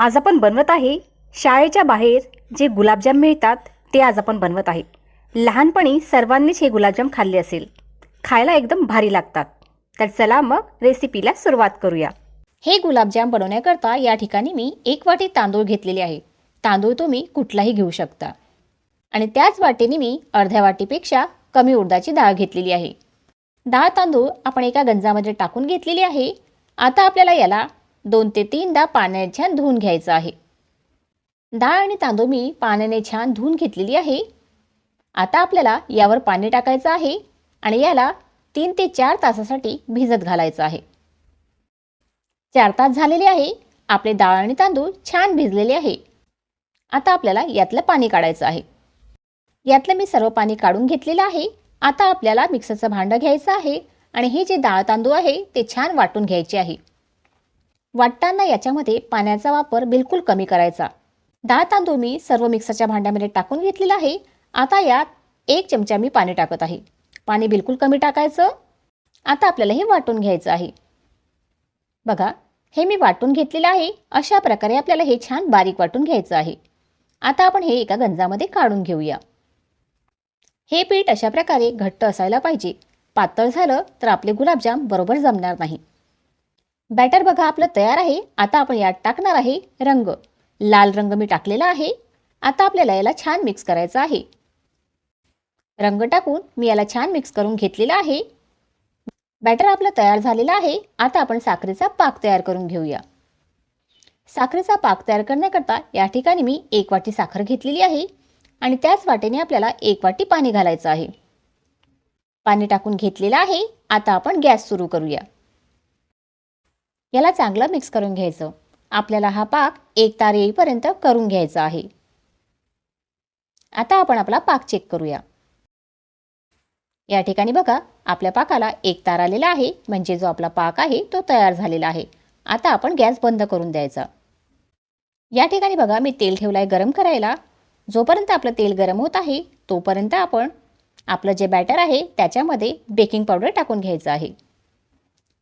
आज आपण बनवत आहे शाळेच्या बाहेर जे गुलाबजाम मिळतात ते आज आपण बनवत आहे. लहानपणी सर्वांनीच हे गुलाबजाम खाल्ले असेल. खायला एकदम भारी लागतात. तर चला मग रेसिपीला सुरुवात करूया. हे गुलाबजाम बनवण्याकरता या ठिकाणी मी एक वाटी तांदूळ घेतलेले आहे. तांदूळ तुम्ही कुठलाही घेऊ शकता. आणि त्याच वाटीने मी अर्ध्या वाटीपेक्षा कमी उडदाची डाळ घेतलेली आहे. डाळ तांदूळ आपण एका गंजामध्ये टाकून घेतलेली आहे. आता आपल्याला याला दोन ते तीनदा पाण्याने छान धुवून घ्यायचं आहे. डाळ आणि तांदूळ मी पाण्याने छान धुवून घेतलेली आहे. आता आपल्याला यावर पाणी टाकायचं आहे आणि याला तीन ते चार तासासाठी भिजत घालायचं आहे. चार तास झालेले आहे. आपले डाळ आणि तांदूळ छान भिजलेले आहे. आता आपल्याला यातलं पाणी काढायचं आहे. यातलं मी सर्व पाणी काढून घेतलेलं आहे. आता आपल्याला मिक्सरचं भांडं घ्यायचं आहे आणि हे जे डाळ तांदूळ आहे ते छान वाटून घ्यायचे आहे. वाटताना याच्यामध्ये पाण्याचा वापर बिलकुल कमी करायचा. डाळ तांदूळ मी सर्व मिक्सरच्या भांड्यामध्ये टाकून घेतलेला आहे. आता यात एक चमचा मी पाणी टाकत आहे. पाणी बिलकुल कमी टाकायचं. आता आपल्याला हे वाटून घ्यायचं आहे. बघा हे मी वाटून घेतलेलं आहे. अशा प्रकारे आपल्याला हे छान बारीक वाटून घ्यायचं आहे. आता आपण हे एका गंजामध्ये काढून घेऊया. हे पीठ अशा प्रकारे घट्ट असायला पाहिजे. पातळ झालं तर आपले गुलाबजाम बरोबर जमणार नाही. बॅटर बघा आपलं तयार आहे. आता आपण यात टाकणार आहे रंग. लाल रंग मी टाकलेला आहे. आता आपल्याला याला छान मिक्स करायचं आहे. रंग टाकून मी याला छान मिक्स करून घेतलेला आहे. बॅटर आपलं तयार झालेलं आहे. आता आपण साखरेचा पाक तयार करून घेऊया. साखरेचा पाक तयार करण्याकरता या ठिकाणी मी एक वाटी साखर घेतलेली आहे. आणि त्याच वाटेने आपल्याला एक वाटी पाणी घालायचं आहे. पाणी टाकून घेतलेलं आहे. आता आपण गॅस सुरू करूया. याला चांगलं मिक्स करून घ्यायचं. आपल्याला हा पाक एक तार येईपर्यंत करून घ्यायचा आहे. आता आपण आपला पाक चेक करूया. या ठिकाणी बघा आपल्या पाकाला एक तार आलेला आहे म्हणजे जो आपला पाक आहे तो तयार झालेला आहे. आता आपण गॅस बंद करून द्यायचा. या ठिकाणी बघा मी तेल ठेवलं आहे गरम करायला. जोपर्यंत आपलं तेल गरम होत आहे तोपर्यंत आपण आपलं जे बॅटर आहे त्याच्यामध्ये बेकिंग पावडर टाकून घ्यायचं आहे.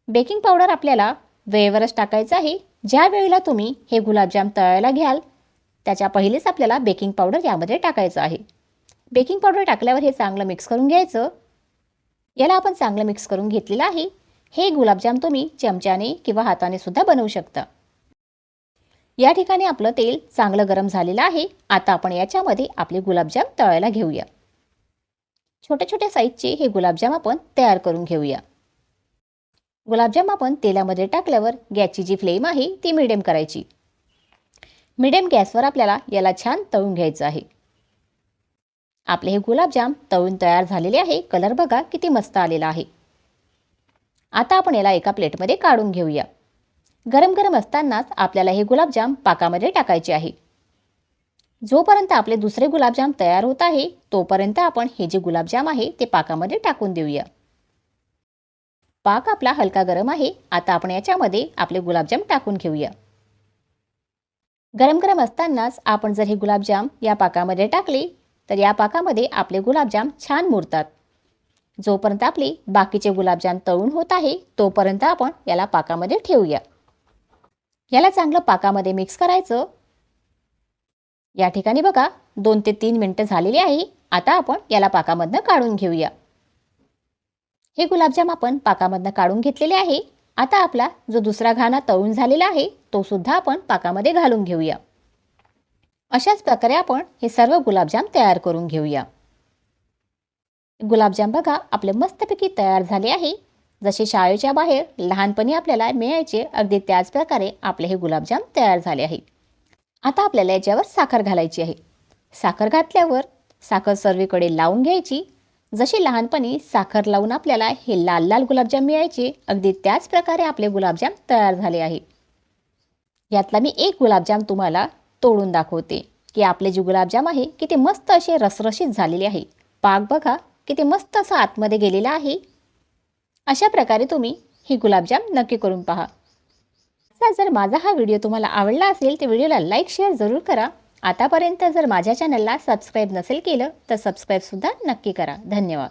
बेकिंग पावडर आपल्याला वेळेवरच टाकायचं आहे ज्या वेळेला तुम्ही हे गुलाबजाम तळायला घ्याल त्याच्या पहिलेच आपल्याला बेकिंग पावडर यामध्ये टाकायचं आहे. बेकिंग पावडर टाकल्यावर हे चांगलं मिक्स करून घ्यायचं. याला आपण चांगलं मिक्स करून घेतलेलं आहे. हे गुलाबजाम तुम्ही चमच्याने किंवा हाताने सुद्धा बनवू शकता. या ठिकाणी आपलं तेल चांगलं गरम झालेलं आहे. आता आपण याच्यामध्ये आपले गुलाबजाम तळायला घेऊया. छोट्या छोट्या साईजचे हे गुलाबजाम आपण तयार करून घेऊया. गुलाबजाम आपण तेलामध्ये टाकल्यावर गॅसची जी फ्लेम आहे ती मिडियम करायची. मिडियम गॅसवर आपल्याला याला छान तळून घ्यायचं आहे. आपले हे गुलाबजाम तळून तयार झालेले आहे. कलर बघा किती मस्त आलेला आहे. आता आपण याला एका प्लेटमध्ये काढून घेऊया. गरम गरम असतानाच आपल्याला हे गुलाबजाम पाकामध्ये टाकायचे आहे. जोपर्यंत आपले दुसरे गुलाबजाम तयार होत आहे तोपर्यंत आपण हे जे गुलाबजाम आहे ते पाकामध्ये टाकून देऊया. पाक आपला हलका गरम आहे. आता आपण याच्यामध्ये आपले गुलाबजाम टाकून घेऊया. गरम गरम असतानाच आपण जर हे गुलाबजाम या पाकामध्ये टाकले तर या पाकामध्ये आपले गुलाबजाम छान मुरतात. जोपर्यंत आपले बाकीचे गुलाबजाम तळून होत आहे तोपर्यंत आपण याला पाकामध्ये ठेवूया. याला चांगलं पाकामध्ये मिक्स करायचं. या ठिकाणी बघा दोन ते तीन मिनटं झालेली आहे. आता आपण याला पाकामधनं काढून घेऊया. हे गुलाबजाम आपण पाकामधनं काढून घेतलेले आहे. आता आपला जो दुसरा घाणा तळून झालेला आहे तो सुद्धा आपण पाकामध्ये घालून घेऊया. अशाच प्रकारे आपण हे सर्व गुलाबजाम तयार करून घेऊया. गुलाबजाम बघा आपले मस्तपैकी तयार झाले आहे. जसे शाळेच्या बाहेर लहानपणी आपल्याला मिळायचे अगदी त्याच प्रकारे आपले हे गुलाबजाम तयार झाले आहे. आता आपल्याला याच्यावर साखर घालायची आहे. साखर घातल्यावर साखर सर्वीकडे लावून घ्यायची. जशी लहानपणी साखर लावून आपल्याला हे लाल लाल गुलाबजाम मिळायचे अगदी त्याच प्रकारे आपले गुलाबजाम तयार झाले आहे. यातला मी एक गुलाबजाम तुम्हाला तोडून दाखवते की आपले जे गुलाबजाम आहे किती मस्त असे रसरशीत झालेले आहे. पाक बघा किती मस्त असं आतमध्ये गेलेला आहे. अशा प्रकारे तुम्ही ही गुलाबजाम नक्की करून पहा. असा जर माझा हा व्हिडिओ तुम्हाला आवडला असेल तर व्हिडिओला लाईक शेअर जरूर करा. आतापर्यंत जर माझ्या चॅनलला सबस्क्राईब नसेल केलं तर सबस्क्राईबसुद्धा नक्की करा. धन्यवाद.